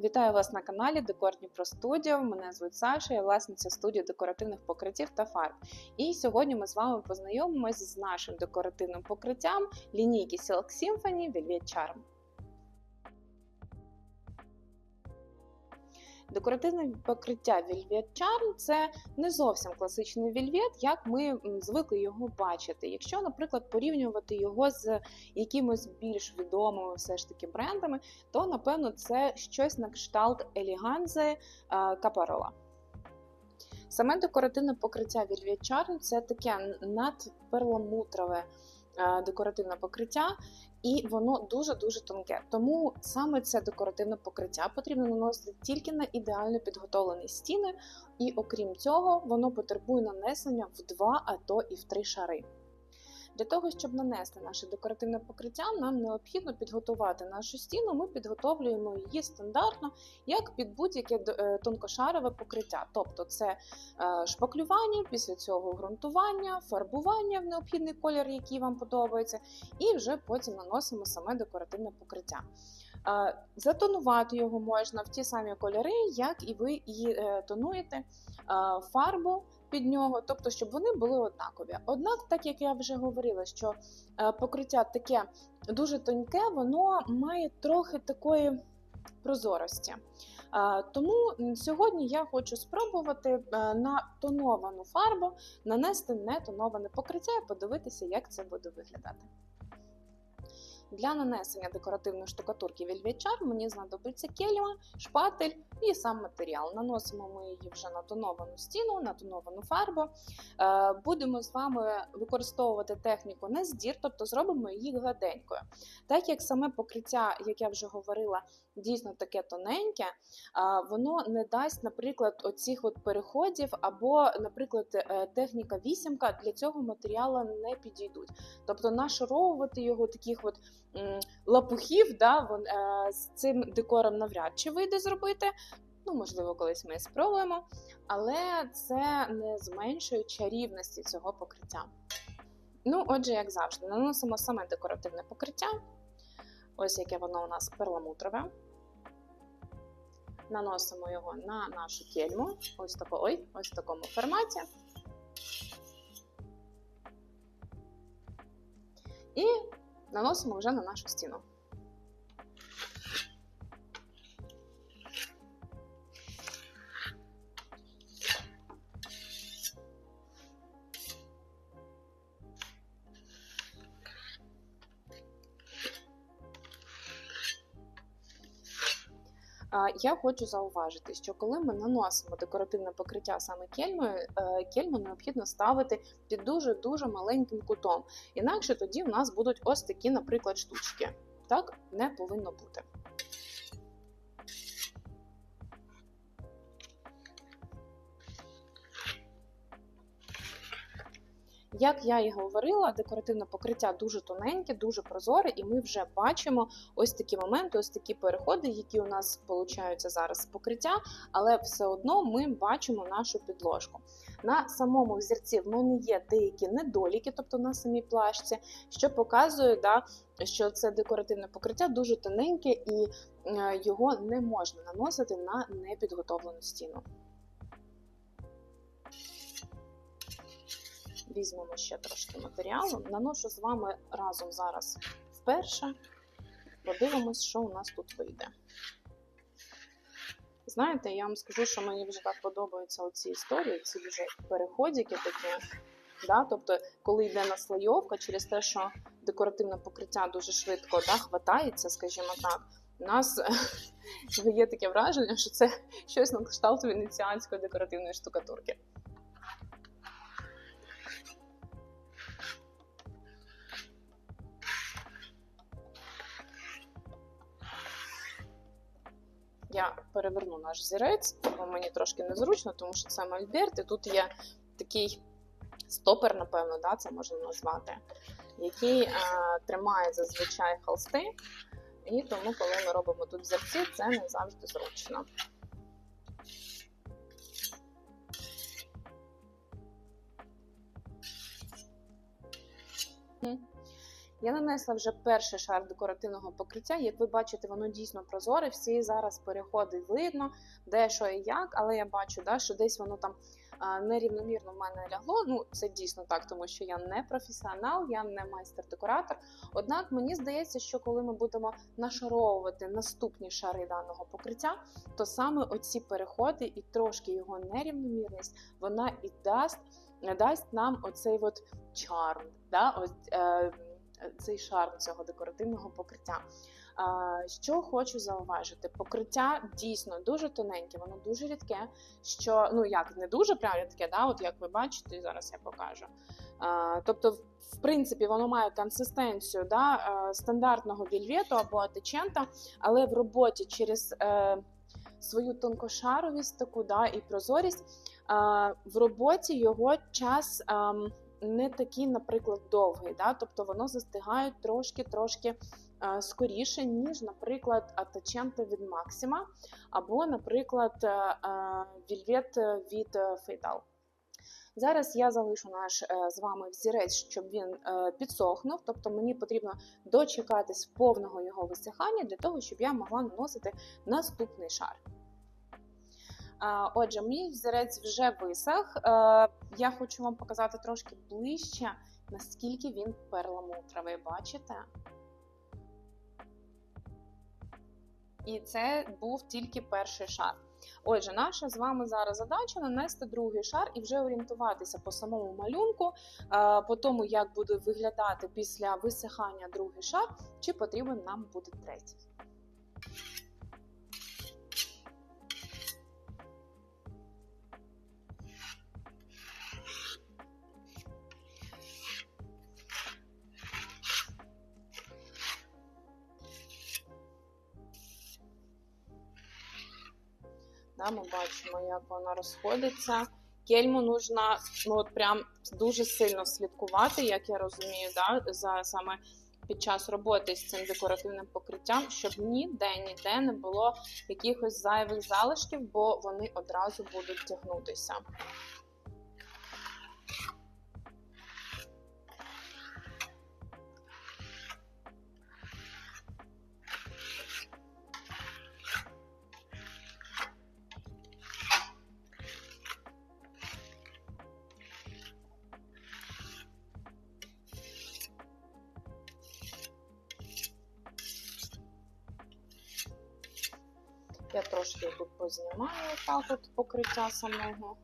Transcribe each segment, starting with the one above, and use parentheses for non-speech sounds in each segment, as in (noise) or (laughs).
Вітаю вас на каналі Декорні Про Студіо. Мене звуть Саша, я власниця студії декоративних покриттів та фарб. І сьогодні ми з вами познайомимось з нашим декоративним покриттям лінійки Silk Symphony Velvet Charm. Декоративне покриття Velvet Charm – це не зовсім класичний вельвет, як ми звикли його бачити. Якщо, наприклад, порівнювати його з якимось більш відомими все ж таки брендами, то напевно це щось на кшталт еліганзе капарола. Саме декоративне покриття Velvet Charm – це таке надперламутрове е, декоративне покриття, і воно дуже-дуже тонке. Тому саме це декоративне покриття потрібно наносити тільки на ідеально підготовлені стіни, і окрім цього, воно потребує нанесення в два, а то і в три шари. Для того, щоб нанести наше декоративне покриття, нам необхідно підготувати нашу стіну. Ми підготовлюємо її стандартно, як під будь-яке е, тонкошарове покриття. Тобто це е, шпаклювання, після цього ґрунтування, фарбування в необхідний колір, який вам подобається, і вже потім наносимо саме декоративне покриття. Затонувати його можна в ті самі кольори, як і ви і е, тонуєте фарбу під нього, тобто, щоб вони були однакові. Однак, так як я вже говорила, що е, покриття таке дуже тонке, воно має трохи такої прозорості. Тому сьогодні я хочу спробувати е, на тоновану фарбу нанести нетоноване покриття і подивитися, як це буде виглядати. Для нанесення декоративної штукатурки Charm мені знадобиться кельма, шпатель і сам матеріал. Наносимо ми її вже на тоновану стіну, на тоновану фарбу. Е, Будемо з вами використовувати техніку не здір, тобто зробимо її гладенькою. Так як саме покриття, як я вже говорила, дійсно таке тоненьке, е, воно не дасть, наприклад, оцих от переходів, або, наприклад, е, техніка вісімка для цього матеріалу не підійдуть. Тобто нашаровувати його таких от лапухів, да, вон, е, з цим декором навряд чи вийде зробити. Ну, можливо, колись ми спробуємо, але це не зменшує чарівності цього покриття. Ну, отже, як завжди, наносимо саме декоративне покриття. Ось яке воно у нас перламутрове. Наносимо його на нашу кельму, ось, тако, ой, ось в такому форматі. І наносимо вже на нашу стіну. Я хочу зауважити, що коли ми наносимо декоративне покриття саме кельмою, е, кельму необхідно ставити під дуже-дуже маленьким кутом. Інакше тоді в нас будуть ось такі, наприклад, штучки. Так не повинно бути. Як я і говорила, декоративне покриття дуже тоненьке, дуже прозоре, і ми вже бачимо ось такі моменти, ось такі переходи, які у нас получаються зараз з покриття, але все одно ми бачимо нашу підложку. На самому взірці в мене є деякі недоліки, тобто на самій плашці, що показує, да, що це декоративне покриття дуже тоненьке і е, його не можна наносити на непідготовлену стіну. Візьмемо ще трошки матеріалу. Наношу з вами разом зараз вперше. Подивимось, що у нас тут вийде. Знаєте, я вам скажу, що мені вже так подобаються оці історії, ці вже переходики такі. Да? Тобто, коли йде наслойовка, через те, що декоративне покриття дуже швидко да, хватається, скажімо так, у нас (laughs) є таке враження, що це щось на кшталт венеціанської декоративної штукатурки. Я переверну наш зірець, бо мені трошки незручно, тому що це мольберт, і тут є такий стопер, напевно, да, це можна назвати, який е, тримає зазвичай холсти. І тому, коли ми робимо тут взірці, це не завжди зручно. Я нанесла вже перший шар декоративного покриття. Як ви бачите, воно дійсно прозоре. Всі зараз переходи видно, де що і як, але я бачу, да, що десь воно там нерівномірно в мене лягло. Ну, це дійсно так, тому що я не професіонал, я не майстер-декоратор. Однак мені здається, що коли ми будемо нашаровувати наступні шари даного покриття, то саме оці переходи і трошки його нерівномірність, вона і дасть, дасть нам оцей от чарм, да? Ось, е, цей шарм цього декоративного покриття. Що хочу зауважити, покриття дійсно дуже тоненьке, воно дуже рідке. Що ну як не дуже прям рідке, да, от як ви бачите, зараз я покажу. Тобто, в принципі, воно має консистенцію да, стандартного вільвету або атечента, але в роботі через е, свою тонкошаровість таку да, і прозорість в роботі його час. Не такий, наприклад, довгий, да? тобто воно застигає трошки-трошки скоріше, ніж, наприклад, атаченти від Максима, або, наприклад, е, е, вільвет від Фейтал. Зараз я залишу наш е, з вами взірець, щоб він підсохнув, тобто мені потрібно дочекатись повного його висихання для того, щоб я могла наносити наступний шар. Отже, мій взірець вже висох. Я хочу вам показати трошки ближче, наскільки він перламутровий, бачите? І це був тільки перший шар. Отже, наша з вами зараз задача нанести другий шар і вже орієнтуватися по самому малюнку, по тому, як буде виглядати після висихання другий шар, чи потрібен нам буде третій. Да, Ми бачимо, як вона розходиться. Кельму нужно ну, от прям дуже сильно слідкувати, як я розумію, да, за саме під час роботи з цим декоративним покриттям, щоб ніде ніде не було якихось зайвих залишків, бо вони одразу будуть тягнутися. Я трошки тут познімаю так от покриття самого.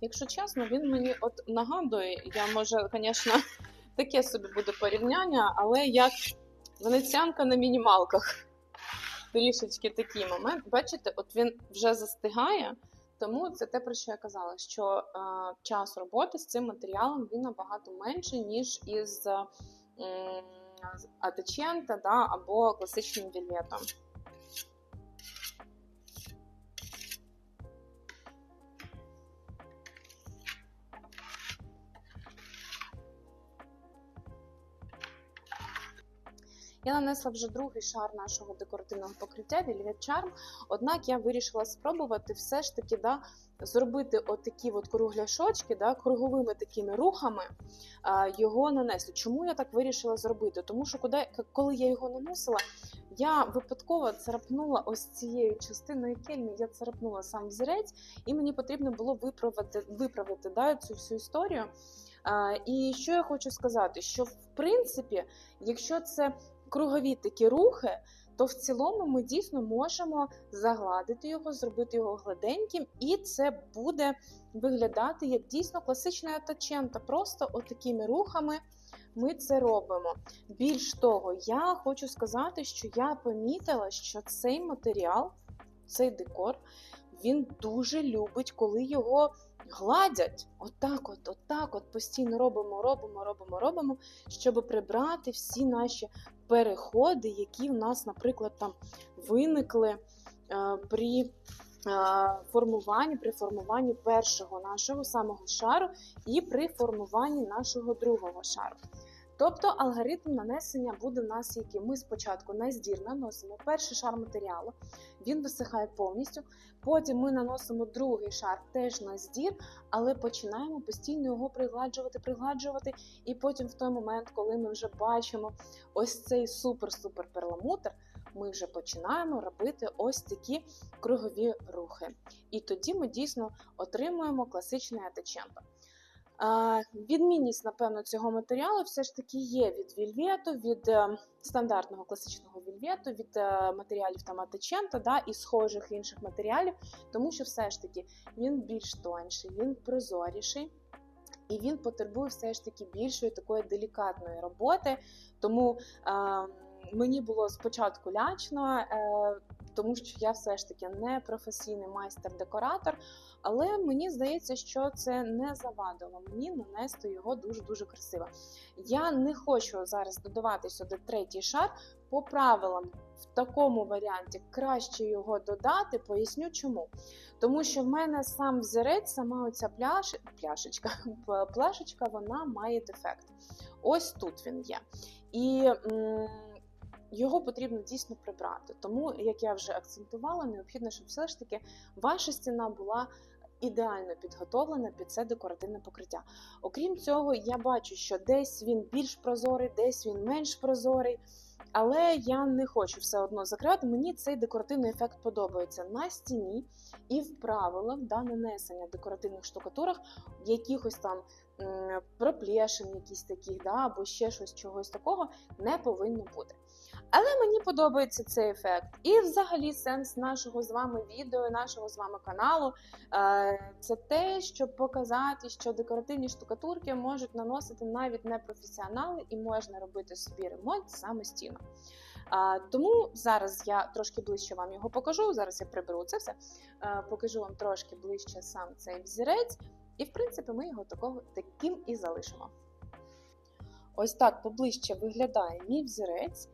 Якщо чесно, він мені от нагадує, я може, звісно, (laughs) таке собі буде порівняння, але як венеціанка на мінімалках. Трішечки такий момент. Бачите, от він вже застигає, тому це те, про що я казала, що е, час роботи з цим матеріалом він набагато менше, ніж із. Е, атечента да, або класичним вільветом. Я нанесла вже другий шар нашого декоративного покриття Velvet Charm, однак я вирішила спробувати все ж таки да, зробити отакі от кругляшочки, да, круговими такими рухами а, його нанести. Чому я так вирішила зробити? Тому що коли, коли я його наносила, я випадково царапнула ось цією частиною кельми, я царапнула сам взірець, і мені потрібно було виправити виправити да, цю всю історію. А, І що я хочу сказати, що в принципі, якщо це кругові такі рухи, то в цілому ми дійсно можемо загладити його, зробити його гладеньким, і це буде виглядати як дійсно класичний атачента. Просто отакими рухами ми це робимо. Більш того, я хочу сказати, що я помітила, що цей матеріал, цей декор, він дуже любить, коли його гладять. Отак, от, отак, от постійно робимо, робимо, робимо, робимо, щоб прибрати всі наші переходи, які в нас, наприклад, там виникли е, при е, формуванні, при формуванні першого нашого самого шару і при формуванні нашого другого шару. Тобто алгоритм нанесення буде в нас, який ми спочатку на здір наносимо перший шар матеріалу, він висихає повністю. Потім ми наносимо другий шар теж на здір, але починаємо постійно його пригладжувати, пригладжувати. І потім, в той момент, коли ми вже бачимо ось цей супер-супер перламутр, ми вже починаємо робити ось такі кругові рухи. І тоді ми дійсно отримуємо класичне атачемпо. Відмінність, напевно, цього матеріалу все ж таки є від вільвету, від е, стандартного класичного вільвету, від е, матеріалів там Атачента, да, і схожих інших матеріалів, тому що все ж таки він більш тонший, він прозоріший. І він потребує все ж таки більшої такої делікатної роботи. Тому е, мені було спочатку лячно, е, тому що я все ж таки не професійний майстер-декоратор. Але мені здається, що це не завадило мені нанести його дуже-дуже красиво. Я не хочу зараз додавати сюди третій шар. По правилам, в такому варіанті краще його додати, поясню чому. Тому що в мене сам взірець, сама оця пляш... пляшечка, (laughs) плашечка, вона має дефект. Ось тут він є. І м його потрібно дійсно прибрати. Тому, як я вже акцентувала, необхідно, щоб все ж таки ваша стіна була ідеально підготовлена під це декоративне покриття. Окрім цього, я бачу, що десь він більш прозорий, десь він менш прозорий. Але я не хочу все одно закривати. Мені цей декоративний ефект подобається на стіні і в правилах да, нанесення декоративних штукатурах, якихось там проплешин, якісь таких, да, або ще щось чогось такого не повинно бути. Але мені подобається цей ефект. І, взагалі, сенс нашого з вами відео, нашого з вами каналу е, це те, щоб показати, що декоративні штукатурки можуть наносити навіть непрофесіонали і можна робити собі ремонт самостійно. Тому зараз я трошки ближче вам його покажу. Зараз я приберу це все, е, покажу вам трошки ближче сам цей взірець, і, в принципі, ми його такого, таким і залишимо. Ось так поближче виглядає мій взірець.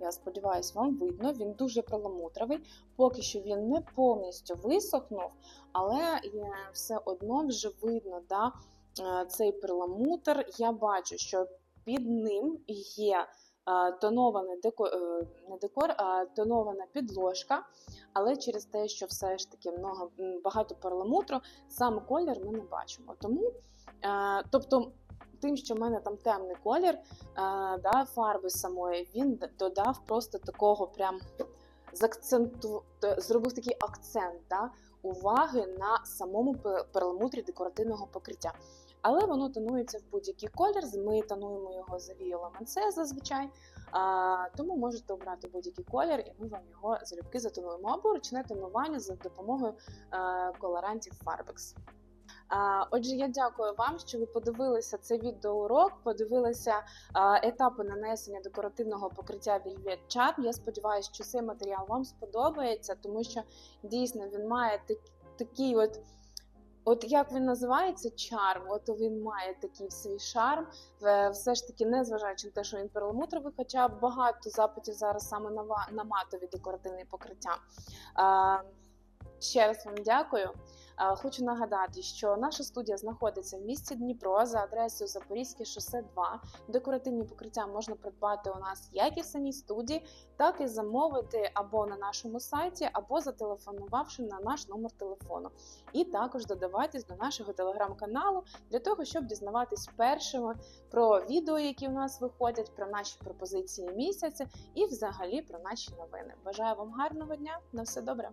Я сподіваюся, вам видно, він дуже перламутровий. Поки що він не повністю висохнув, але все одно вже видно да, е, цей перламутр. Я бачу, що під ним є е, тонована декор, е, не декор, а тонована підложка. Але через те, що все ж таки багато перламутру, сам колір ми не бачимо. Тому, тобто тим, що в мене там темний колір а, да, фарби самої, він додав просто такого прям з акценту, зробив такий акцент да, уваги на самому перламутрі декоративного покриття. Але воно тонується в будь-який колір. Ми тонуємо його за Манце зазвичай. А, Тому можете обрати будь-який колір, і ми вам його залюбки затонуємо. Або ручне тонування за допомогою а, колорантів Farbex. Отже, я дякую вам, що ви подивилися цей відеоурок, подивилися етапи нанесення декоративного покриття Velvet Charm. Я сподіваюся, що цей матеріал вам сподобається, тому що дійсно він має такий от. От як він називається чарм, от він має такий свій шарм, все ж таки, незважаючи на те, що він перламутровий, хоча багато запитів зараз саме на матові декоративні покриття. Ще раз вам дякую. Хочу нагадати, що наша студія знаходиться в місті Дніпро за адресою Запорізьке шосе 2. Декоративні покриття можна придбати у нас як і в самій студії, так і замовити або на нашому сайті, або зателефонувавши на наш номер телефону. І також додавайтесь до нашого телеграм-каналу для того, щоб дізнаватись першими про відео, які у нас виходять, про наші пропозиції місяця і взагалі про наші новини. Бажаю вам гарного дня! На все добре!